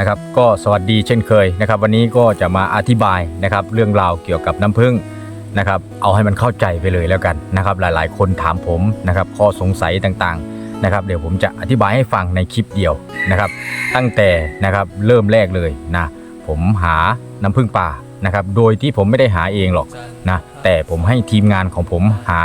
นะครับก็สวัสดีเช่นเคยนะครับ วันนี้ก็จะมาอธิบายนะครับเรื่องราวเกี่ยวกับน้ำผึ้งนะครับเอาให้มันเข้าใจไปเลยแล้วกันนะครับหลายๆ คนถามผมนะครับข้อสงสัยต่างๆนะครับเดี๋ยวผมจะอธิบายให้ฟังในคลิปเดียวนะครับตั้งแต่นะครับเริ่มแรกเลยนะผมหาน้ำผึ้งป่านะครับโดยที่ผมไม่ได้หาเองหรอกนะแต่ผมให้ทีมงานของผมหา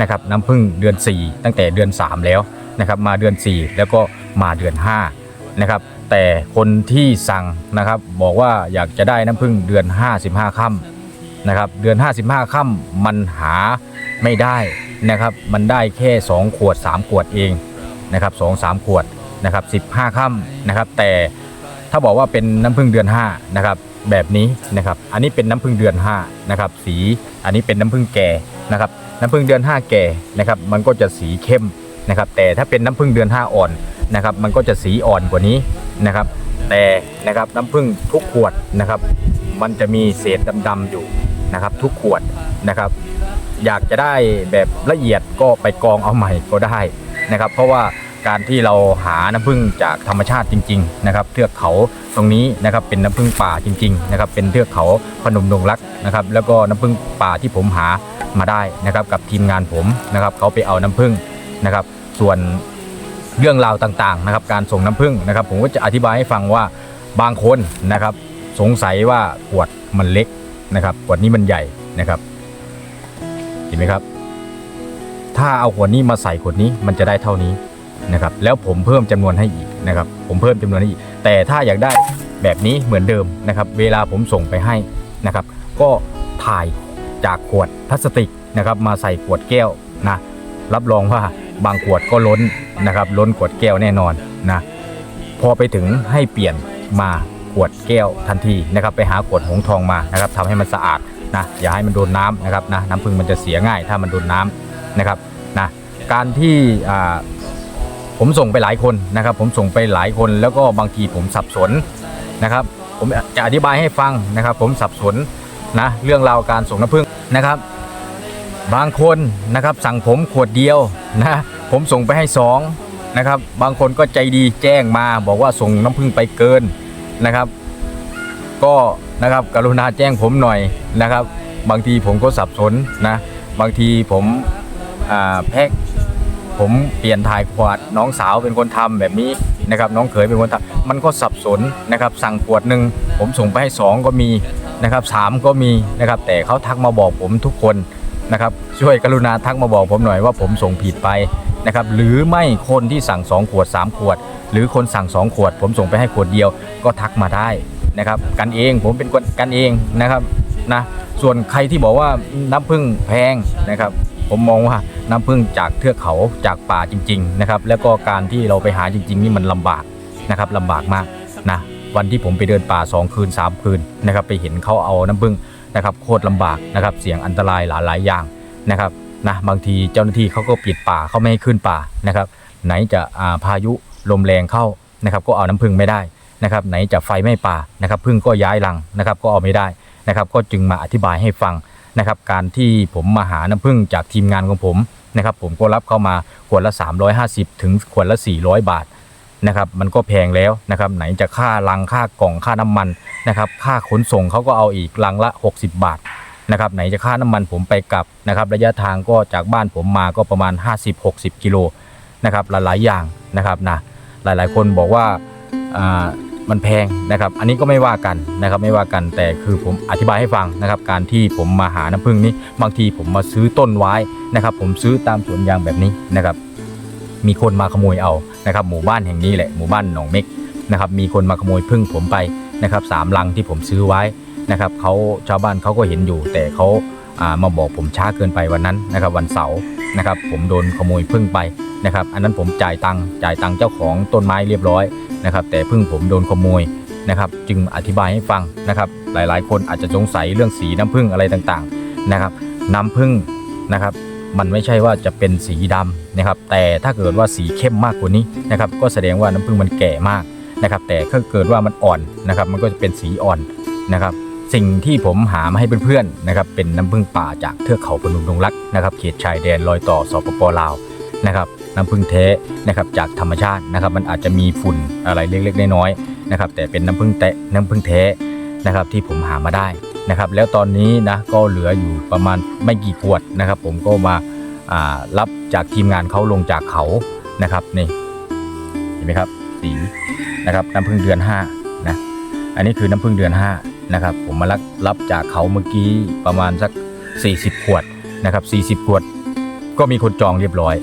นะครับน้ำผึ้งเดือน 4 ตั้งแต่เดือน 3 แล้วนะครับมาเดือน 4 แล้วก็มาเดือน5นะครับ แต่คนที่สั่งนะครับบอกว่าอยากจะได้น้ำผึ้งเดือน 55ค่ำนะครับเดือน 55ค่ำมันหาไม่ได้นะครับมันได้แค่ 2 ขวด 3 ขวดเองนะครับ2 3 ขวดนะครับ15ค่ำนะครับแต่ถ้าบอกว่าเป็นน้ำผึ้งเดือน5นะครับแบบนี้นะครับอันนี้เป็นน้ำผึ้งเดือน5นะครับสีอันนี้เป็นน้ำผึ้งแก่นะครับน้ำผึ้งเดือน 5 แก่นะครับมันก็จะสีเข้มนะครับแต่ถ้าเป็นน้ำผึ้งเดือน 5 อ่อนนะครับมันก็จะสีอ่อนกว่านี้ นะครับ แต่นะครับน้ำผึ้งทุกขวดนะครับ มันจะมีเศษดำๆอยู่นะครับ ทุกขวดนะครับ อยากจะได้แบบละเอียดก็ไปกองเอาใหม่ก็ได้นะครับ เพราะว่าการที่เราหาน้ำผึ้งจากธรรมชาติจริง ๆ นะครับ เทือกเขาตรงนี้นะครับเป็นน้ำผึ้งป่าจริง ๆ นะครับ เป็นเทือกเขาพนมดงรักนะครับ แล้วก็น้ำผึ้งป่าที่ผมหามาได้นะครับ กับทีมงานผมนะครับ เขาไปเอาน้ำผึ้งนะครับ ส่วน เรื่องราวต่างๆนะครับการส่งน้ำผึ้งนะครับ ผมก็จะอธิบายให้ฟังว่าบางคนนะครับ สงสัยว่าขวดมันเล็กนะครับขวดนี้มันใหญ่นะครับเห็นไหมครับ ถ้าเอาขวดนี้มาใส่ขวดนี้มันจะได้เท่านี้นะครับ แล้วผมเพิ่มจำนวนให้อีกนะครับ ผมเพิ่มจำนวนให้อีก แต่ถ้าอยากได้แบบนี้เหมือนเดิมนะครับ เวลาผมส่งไปให้นะครับ ก็ถ่ายจากขวดพลาสติกนะครับ มาใส่ขวดแก้วนะรับรองว่าบางขวดก็ล้น นะครับล้นขวดแก้วแน่นอนนะพอไปถึงให้เปลี่ยนมาขวดแก้วทันทีนะครับไปหาขวดหงทองมานะครับทำให้มันสะอาดนะอย่าให้มันโดนน้ำนะครับนะน้ำพึ่งมันจะเสียง่ายถ้ามันโดนน้ำนะครับนะการที่ผมส่งไปหลายคนนะครับ ผมส่งไปหลายคนแล้วก็บางทีผมสับสนนะครับ ผมจะอธิบายให้ฟังนะครับ ผมสับสนนะเรื่องราวการส่งน้ำพึ่งนะครับ บางคนนะครับสั่งผมขวดเดียวนะ ผมส่งไปให้สองนะครับ บางคนก็ใจดีแจ้งมาบอกว่าส่งน้ำผึ้งไปเกินนะครับ ก็นะครับกรุณาแจ้งผมหน่อยนะครับ บางทีผมก็สับสนนะ บางทีผมแพ็คผมเปลี่ยนถ่ายขวดน้องสาวเป็นคนทำแบบนี้นะครับ น้องเขยเป็นคนทำมันก็สับสนนะครับ สั่งขวดหนึ่งผมส่งไปให้สองก็มีนะครับสามก็มีนะครับ แต่เขาทักมาบอกผมทุกคนนะครับ ช่วยกรุณาทักมาบอกผมหน่อยว่าผมส่งผิดไป นะครับหรือไม่คนที่สั่ง 2 ขวด 3 ขวด หรือคนสั่ง 2 ขวด ผมส่งไปให้ขวดเดียวก็ทักมาได้นะครับกันเองผมเป็นคนกันเองนะครับนะส่วนใครที่บอกว่าน้ำผึ้งแพงนะครับ ผมมองว่าน้ำผึ้งจากเทือกเขาจากป่าจริง ๆ นะครับ แล้วก็การที่เราไปหาจริง ๆ นี่มันลำบากนะครับลำบากมากนะวันที่ผมไปเดินป่า 2 คืน 3 คืนนะครับ ไปเห็นเขาเอาน้ำผึ้งนะครับโคตรลำบากนะครับ เสี่ยงอันตรายหลายๆอย่างนะครับ นะบางทีเจ้าหน้าที่เขาก็ปิดป่าเขาไม่ให้ขึ้นป่านะครับ ไหนจะาพายุลมแรงเข้านะครับ ก็เอาน้ำผึ้งไม่ได้นะครับ ไหนจะไฟไหม้ป่านะครับผึ้งก็ย้ายรังนะครับ ก็เอาไม่ได้นะครับ ก็จึงมาอธิบายให้ฟังนะครับ การที่ผมมาหาน้ำผึ้งจากทีมงานของผมนะครับ ผมก็รับเข้ามาขวดละ 350 ถึงขวดละ 400 บาทนะครับมันก็แพงแล้วนะครับไหนจะค่าลังค่ากล่องค่าน้ำมันนะครับค่าขนส่งเขาก็เอาอีกลังละ 60 บาท นะครับไหนจะค่าน้ำมันผมไปกลับนะครับระยะทางก็จากบ้านผมมาก็ประมาณ 50-60 กิโลนะครับหลายๆอย่างนะครับนะหลายๆ คนบอกว่าอ่ามันแพงนะครับ อันนี้ก็ไม่ว่ากันนะครับไม่ว่ากันแต่คือผมอธิบายให้ฟังนะครับ การที่ผมมาหาน้ำผึ้งนี้บางทีผมมาซื้อต้นไว้นะครับ ผมซื้อตามสวนยางแบบนี้นะครับ มีคนมาขโมยเอานะครับ หมู่บ้านแห่งนี้แหละหมู่บ้านหนองเม็กนะครับ มีคนมาขโมยผึ้งผมไปนะครับสามลังที่ผมซื้อไว้ นะครับเขาชาวบ้านเขาก็เห็นอยู่ แต่เขาามาบอกผมช้าเกินไปวันนั้นนะครับ วันเสาร์นะครับผมโดนขโมยพึ่งไปนะครับ อันนั้นผมจ่ายตังค์จ่ายตังค์เจ้าของต้นไม้เรียบร้อยนะครับ แต่พึ่งผมโดนขโมยนะครับ จึงอธิบายให้ฟังนะครับ หลายๆ คนอาจจะสงสัยเรื่องสีน้ำผึ้งอะไรต่างๆนะครับ น้ำผึ้งนะครับมันไม่ใช่ว่าจะเป็นสีดำนะครับ แต่ถ้าเกิดว่าสีเข้มมากกว่านี้นะครับ ก็แสดงว่าน้ำผึ้งมันแก่มากนะครับ แต่ถ้าเกิดว่ามันอ่อนนะครับ มันก็จะเป็นสีอ่อนนะครับ สิ่งที่ผมหามาให้เพื่อนๆนะครับเป็นน้ำผึ้งป่าจากเทือกเขาพนมดงรักนะครับเขตชายแดนรอยต่อสปปลาวนะครับน้ำผึ้งแท้นะครับจากธรรมชาตินะครับ มันอาจจะมีฝุ่นอะไรเล็กๆน้อยๆนะครับ แต่เป็นน้ำผึ้งแตะน้ำผึ้งแท้นะครับที่ผมหามาได้นะครับ แล้วตอนนี้นะก็เหลืออยู่ประมาณไม่กี่ขวดนะครับ ผมก็มาอ่ารับจากทีมงานเขาลงจากเขานะครับนี่เห็นไหมครับสีนะครับน้ำผึ้งเดือน5นะอันนี้คือน้ำผึ้งเดือน5 นะครับ ผมมารับรับจากเขาเมื่อกี้ประมาณสัก 40 ขวดนะครับ 40 ขวด ก็มีคนจองเรียบร้อย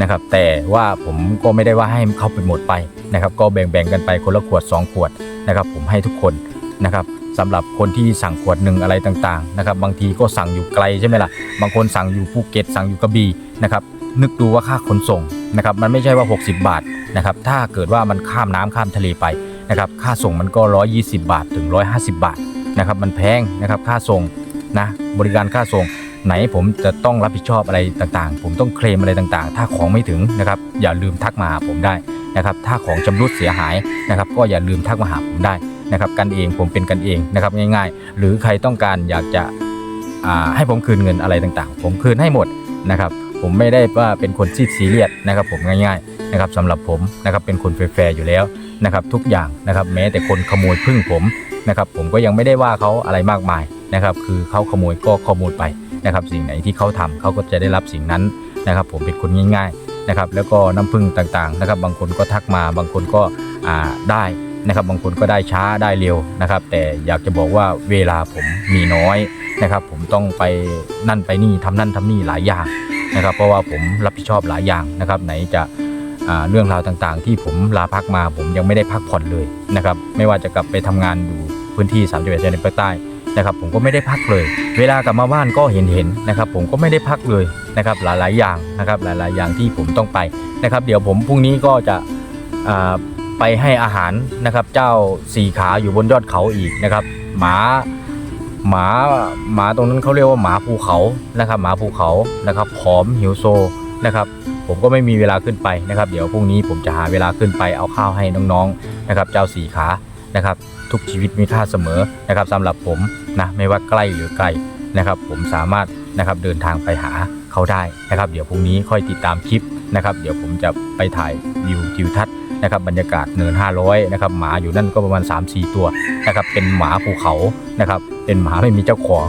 นะครับ แต่ว่าผมก็ไม่ได้ว่าให้เขาไปหมดไปนะครับ ก็แบ่งๆกันไปคนละขวด 2 ขวดนะครับ ผมให้ทุกคนนะครับสำหรับคนที่สั่งขวดหนึ่งอะไรต่างๆนะครับ บางทีก็สั่งอยู่ไกลใช่ไหมล่ะ บางคนสั่งอยู่ภูเก็ตสั่งอยู่กระบี่นะครับนึกดูว่าค่าขนส่งนะครับมันไม่ใช่ว่า 60 บาทนะครับถ้าเกิดว่ามันข้ามน้ำข้ามทะเลไปนะครับค่าส่งมันก็ 120 บาทถึง 150 บาท นะครับ มันแพงนะครับค่าส่งนะบริการค่าส่งไหนผมจะต้องรับผิดชอบอะไรต่างๆ ผมต้องเคลมอะไรต่างๆ ถ้าของไม่ถึงนะครับ อย่าลืมทักมาหาผมได้นะครับ ถ้าของชำรุดเสียหายนะครับ ก็อย่าลืมทักมาหาผมได้นะครับกันเองผมเป็นกันเองนะครับง่าย ๆ หรือใครต้องการอยากจะให้ผมคืนเงินอะไรต่างๆ ผมคืนให้หมดนะครับผมไม่ได้ว่าเป็นคนซีดซีเรียสนะครับ ผมง่ายๆนะครับสำหรับผมนะครับเป็นคนแฟร์ๆอยู่แล้วนะครับ ทุกอย่างนะครับ แม้แต่คนขโมยพึ่งผม นะครับผมก็ยังไม่ได้ว่าเขาอะไรมากมายนะครับ คือเขาขโมยก็ขโมยไปนะครับ สิ่งไหนที่เขาทำเขาก็จะได้รับสิ่งนั้นนะครับ ผมเป็นคนง่ายๆนะครับ แล้วก็น้ำผึ้งต่างๆนะครับ บางคนก็ทักมาบางคนก็ได้นะครับ บางคนก็ได้ช้าได้เร็วนะครับ แต่อยากจะบอกว่าเวลาผมมีน้อยนะครับ ผมต้องไปนั่นไปนี่ทำนั่นทำนี่หลายอย่างนะครับ เพราะว่าผมรับผิดชอบหลายอย่างนะครับ ไหนจะ เรื่องราวต่างๆ ที่ผมลาพักมาผมยังไม่ได้พักผ่อนเลยนะครับไม่ว่าจะกลับไปทำงานอยู่พื้นที่3จังหวัดชายแดนภาคใต้นะครับผมก็ไม่ได้พักเลย เวลากลับมาบ้านก็เห็นเห็นๆนะครับผมก็ไม่ได้พักเลยนะครับหลายๆอย่างนะครับหลายๆอย่างที่ผมต้องไปนะครับเดี๋ยวผมพรุ่งนี้ก็จะไปให้อาหารนะครับเจ้าสี่ขาอยู่บนยอดเขาอีกนะครับหมาหมาหมาตรงนั้นเขาเรียกว่าหมาภูเขานะครับหมาภูเขานะครับผอมหิวโซนะครับ ผมก็ไม่มีเวลาขึ้นไปนะครับ เดี๋ยวพรุ่งนี้ผมจะหาเวลาขึ้นไปเอาข้าวให้น้องๆนะครับ เจ้าสี่ขานะครับ ทุกชีวิตมีค่าเสมอนะครับสำหรับผมนะไม่ว่าใกล้หรือไกลนะครับ ผมสามารถนะครับเดินทางไปหาเขาได้นะครับ เดี๋ยวพรุ่งนี้ค่อยติดตามคลิปนะครับ เดี๋ยวผมจะไปถ่ายวิวทิวทัศน์นะครับบรรยากาศเนิน 500 นะครับ หมาอยู่นั่นก็ประมาณ 3-4 ตัวนะครับ เป็นหมาภูเขานะครับ เป็นหมาไม่มีเจ้าของ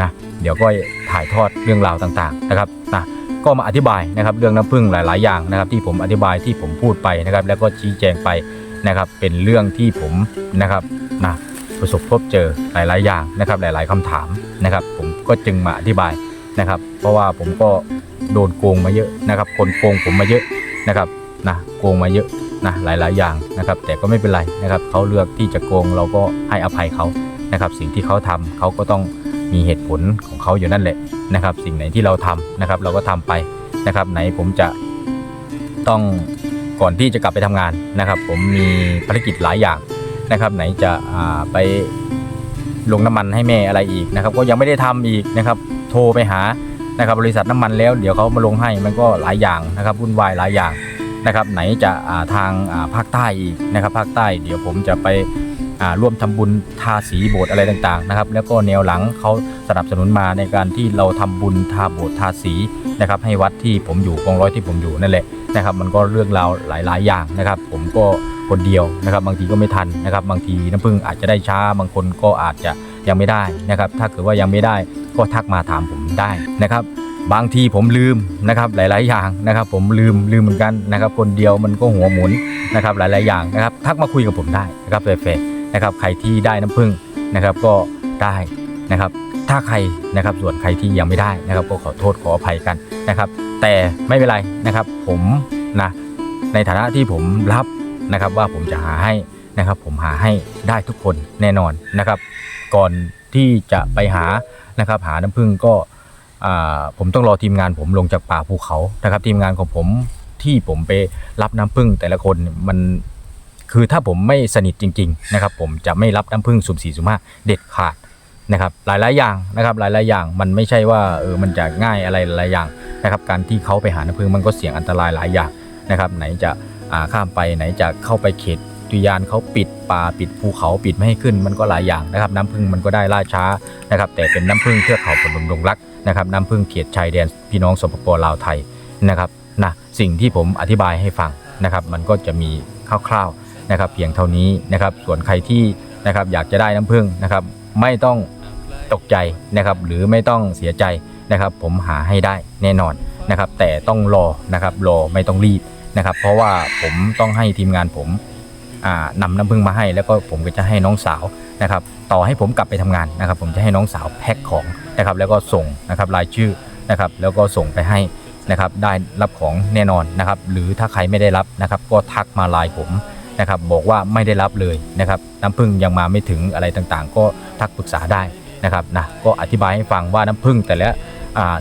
นะ เดี๋ยวก็ถ่ายทอดเรื่องราวต่างๆนะครับนะ ก็มาอธิบายนะครับเรื่องน้ำผึ้งหลาย ๆ อย่างนะครับ ที่ผมอธิบายที่ผมพูดไปนะครับ แล้วก็ชี้แจงไปนะครับ เป็นเรื่องที่ผมนะครับนะประสบพบเจอหลาย ๆ อย่างนะครับ หลาย ๆคำถามนะครับ ผมก็จึงมาอธิบายนะครับ เพราะว่าผมก็โดนโกงมาเยอะนะครับ คนโกงผมมาเยอะนะครับนะโกงมาเยอะนะหลาย ๆ อย่างนะครับ แต่ก็ไม่เป็นไรนะครับเขาเลือกที่จะโกงเราก็ให้อภัยเขานะครับ สิ่งที่เขาทำเขาก็ต้อง มีเหตุผลของเขาอยู่นั่นแหละนะครับ สิ่งไหนที่เราทำนะครับ เราก็ทำไปนะครับ ไหนผมจะต้องก่อนที่จะกลับไปทำงานนะครับ ผมมีภารกิจหลายอย่างนะครับ ไหนจะอ่าไปลงน้ำมันให้แม่อะไรอีกนะครับ ก็ยังไม่ได้ทำอีกนะครับ โทรไปหานะครับ บริษัทน้ำมันแล้ว เดี๋ยวเขามาลงให้มันก็หลายอย่างนะครับวุ่นวายหลายอย่างนะครับ ไหนจะอ่าทางอ่าภาคใต้อีกนะครับ ภาคใต้ เดี๋ยวผมจะไป ร่วมทำบุญทาสีโบสถ์อะไรต่างๆนะครับ แล้วก็แนวหลังเขาสนับสนุนมาในการที่เราทำบุญทาโบสถ์ทาสีนะครับให้วัดที่ผมอยู่กองร้อยที่ผมอยู่นั่นแหละนะครับ มันก็เรื่องราวหลาย ๆ อย่างนะครับ ผมก็คนเดียวนะครับ บางทีก็ไม่ทันนะครับ บางทีน้ำผึ้งอาจจะได้ช้าบางคนก็อาจจะยังไม่ได้นะครับ ถ้าเกิดว่ายังไม่ได้ก็ทักมาถามผมได้นะครับบางทีผมลืมนะครับหลาย ๆ อย่างนะครับ ผมลืมลืมเหมือนกันนะครับ คนเดียวมันก็หัวหมุนนะครับหลาย ๆ อย่างนะครับ ทักมาคุยกับผมได้นะครับแฟร์ นะครับใครที่ได้น้ำผึ้งนะครับก็ได้นะครับถ้าใครนะครับส่วนใครที่ยังไม่ได้นะครับก็ขอโทษขออภัยกันนะครับ แต่ไม่เป็นไรนะครับผมนะในฐานะที่ผมรับนะครับว่าผมจะหาให้นะครับ ผมหาให้ได้ทุกคนแน่นอนนะครับ ก่อนที่จะไปหานะครับ หาน้ำผึ้งก็อ่าผมต้องรอทีมงานผมลงจากป่าภูเขานะครับ ทีมงานของผมที่ผมไปรับน้ำผึ้งแต่ละคนมัน คือถ้าผมไม่สนิทจริงๆนะครับผมจะไม่รับน้ำผึ้งสุ่มสี่สุ่มห้าเด็ดขาดนะครับหลายๆอย่างนะครับหลายๆอย่างมันไม่ใช่ว่าเออมันจะง่ายอะไรหลายอย่างนะครับการที่เขาไปหาน้ำผึ้งมันก็เสี่ยงอันตรายหลายอย่างนะครับไหนจะข้ามไปไหนจะเข้าไปเขตอุยานเขาปิดป่าปิดภูเขาปิดไม่ให้ขึ้นมันก็หลายอย่างนะครับน้ำพึ่งมันก็ได้ล่าช้านะครับแต่เป็นน้ำพึ่งเทือกเขาพนมดงรักนะครับน้ำพึ่งเขตชายแดนพี่น้องสปปลาวไทยนะครับนะสิ่งที่ผมอธิบายให้ฟังนะครับมันก็จะมีคร่าวๆ นะครับเพียงเท่านี้นะครับ ส่วนใครที่นะครับอยากจะได้น้ำผึ้งนะครับ ไม่ต้องตกใจนะครับ หรือไม่ต้องเสียใจนะครับ ผมหาให้ได้แน่นอนนะครับ แต่ต้องรอนะครับรอไม่ต้องรีบนะครับ เพราะว่าผมต้องให้ทีมงานผมอ่านำน้ำผึ้งมาให้ แล้วก็ผมก็จะให้น้องสาวนะครับ ต่อให้ผมกลับไปทำงานนะครับ ผมจะให้น้องสาวแพ็คของนะครับ แล้วก็ส่งนะครับรายชื่อนะครับ แล้วก็ส่งไปให้นะครับ ได้รับของแน่นอนนะครับ หรือถ้าใครไม่ได้รับนะครับ ก็ทักมาไลน์ผม นะครับบอกว่าไม่ได้รับเลยนะครับน้ำผึ้งยังมาไม่ถึงอะไรต่างๆ ก็ทักปรึกษาได้นะครับนะก็อธิบายให้ฟังว่าน้ำผึ้งแต่ละ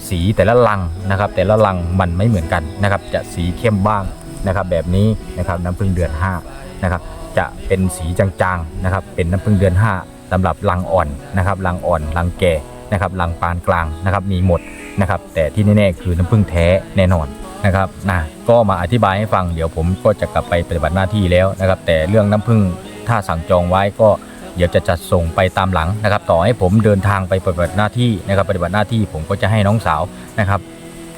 สีแต่ละลังนะครับแต่ละลังมันไม่เหมือนกันนะครับจะสีเข้มบ้างนะครับแบบนี้นะครับน้ำผึ้งเดือน5นะครับจะเป็นสีจางๆนะครับเป็นน้ำผึ้งเดือน 5สำหรับลังอ่อนนะครับลังอ่อนลังแก่นะครับลังปานกลางนะครับมีหมดนะครับแต่ที่แน่ๆคือน้ำผึ้งแท้แน่นอน นะครับนะก็มาอธิบายให้ฟังเดี๋ยวผมก็จะกลับไปปฏิบัติหน้าที่แล้วนะครับ แต่เรื่องน้ำผึ้งถ้าสั่งจองไว้ก็เดี๋ยวจะจัดส่งไปตามหลังนะครับ ต่อให้ผมเดินทางไปปฏิบัติหน้าที่นะครับ ปฏิบัติหน้าที่ผมก็จะให้น้องสาวนะครับ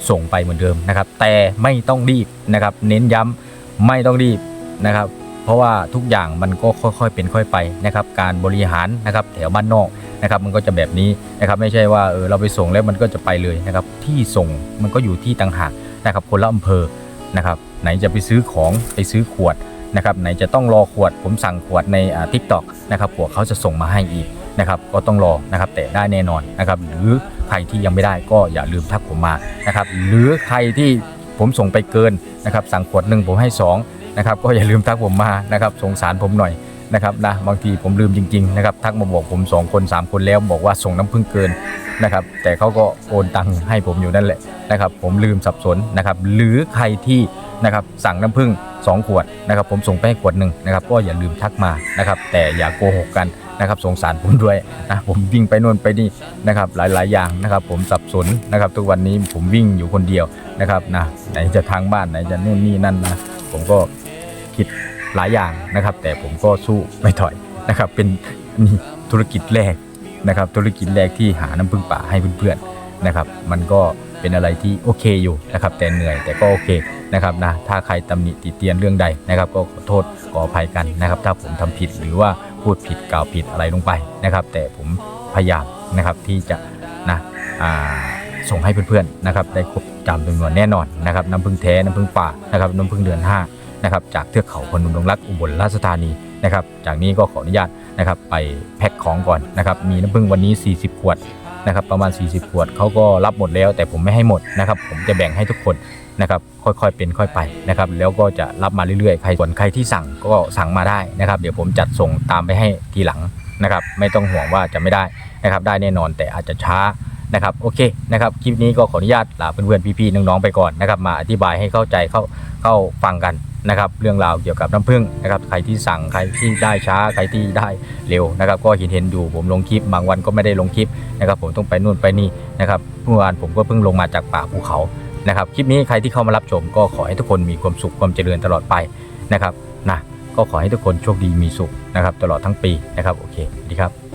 ส่งไปเหมือนเดิมนะครับ แต่ไม่ต้องรีบนะครับ เน้นย้ำไม่ต้องรีบนะครับ เพราะว่าทุกอย่างมันก็ค่อยๆเป็นค่อยไปนะครับ การบริหารนะครับแถวบ้านนอกนะครับ มันก็จะแบบนี้นะครับ ไม่ใช่ว่าเออเราไปส่งแล้วมันก็จะไปเลยนะครับ ที่ส่งมันก็อยู่ที่ต่างหาก นะครับคนละอำเภอนะครับไหนจะไปซื้อของไปซื้อขวดนะครับไหนจะต้องรอขวดผมสั่งขวดในทิกตอกนะครับขวดเขาจะส่งมาให้อีกนะครับก็ต้องรอนะครับแต่ได้แน่นอนนะครับหรือใครที่ยังไม่ได้ก็อย่าลืมทักผมมานะครับหรือใครที่ผมส่งไปเกินนะครับสั่งขวดหนึ่งผมให้สองนะครับก็อย่าลืมทักผมมานะครับสงสารผมหน่อย นะครับนะบางทีผมลืมจริงๆนะครับทักมาบอกผม 2 คน 3 คนแล้วบอกว่าส่งน้ำผึ้งเกินนะครับแต่เขาก็โอนตังค์ให้ผมอยู่นั่นแหละนะครับผมลืมสับสนนะครับหรือใครที่นะครับสั่งน้ำผึ้ง2 ขวดนะครับผมส่งไปให้ขวดหนึ่งนะครับก็อย่าลืมทักมานะครับแต่อย่าโกหกกันนะครับสงสารผมด้วยนะผมวิ่งไปโน่นไปนี่นะครับหลายๆอย่างนะครับผมสับสนนะครับทุกวันนี้ผมวิ่งอยู่คนเดียวนะครับนะไหนจะทางบ้านไหนจะนู่นนี่นั่นนะผมก็คิด หลายอย่างนะครับ แต่ผมก็สู้ไม่ถอยนะครับ เป็นนี่ธุรกิจแรกนะครับ ธุรกิจแรกที่หาน้ำพึ่งป่าให้เพื่อนๆนะครับ มันก็เป็นอะไรที่โอเคอยู่นะครับแต่เหนื่อยแต่ก็โอเคนะครับนะถ้าใครตำหนิติเตียนเรื่องใดนะครับ ก็ขอโทษขออภัยกันนะครับ ถ้าผมทำผิดหรือว่าพูดผิดกล่าวผิดอะไรลงไปนะครับ แต่ผมพยายามนะครับที่จะนะอ่าส่งให้เพื่อนๆนะครับ ได้ครบจำจำนวนแน่นอนนะครับน้ำพึ่งแท้น้ำพึ่งป่านะครับน้ำพึ่งเดือนห้า นะครับจากเทือกเขาพนมดงรักอุบลราชธานีนะครับ จากนี้ก็ขออนุญาตนะครับไปแพ็คของก่อนนะครับ มีน้ำผึ้งวันนี้ 40 ขวดนะครับ ประมาณ 40 ขวดเขาก็รับหมดแล้ว แต่ผมไม่ให้หมดนะครับ ผมจะแบ่งให้ทุกคนนะครับ ค่อยๆเป็นค่อยไปนะครับ แล้วก็จะรับมาเรื่อยๆ ใครส่วนใครที่สั่งก็สั่งมาได้นะครับ เดี๋ยวผมจัดส่งตามไปให้ทีหลังนะครับ ไม่ต้องห่วงว่าจะไม่ได้นะครับ ได้แน่นอนแต่อาจจะช้านะครับโอเคนะครับคลิปนี้ก็ขออนุญาตลาเพื่อนๆพี่ๆน้องๆไปก่อนนะครับ มาอธิบายให้เข้าใจเข้าเข้าฟังกัน นะครับเรื่องราวเกี่ยวกับน้ำผึ้งนะครับใครที่สั่งใครที่ได้ช้าใครที่ได้เร็วนะครับก็เห็นเห็นอยู่ผมลงคลิปบางวันก็ไม่ได้ลงคลิปนะครับผมต้องไปนู่นไปนี่นะครับเมื่อวานผมก็เพิ่งลงมาจากป่าภูเขานะครับคลิปนี้ใครที่เข้ามารับชมก็ขอให้ทุกคนมีความสุขความเจริญตลอดไปนะครับนะก็ขอให้ทุกคนโชคดีมีสุขนะครับตลอดทั้งปีนะครับโอเคสวัสดีครับ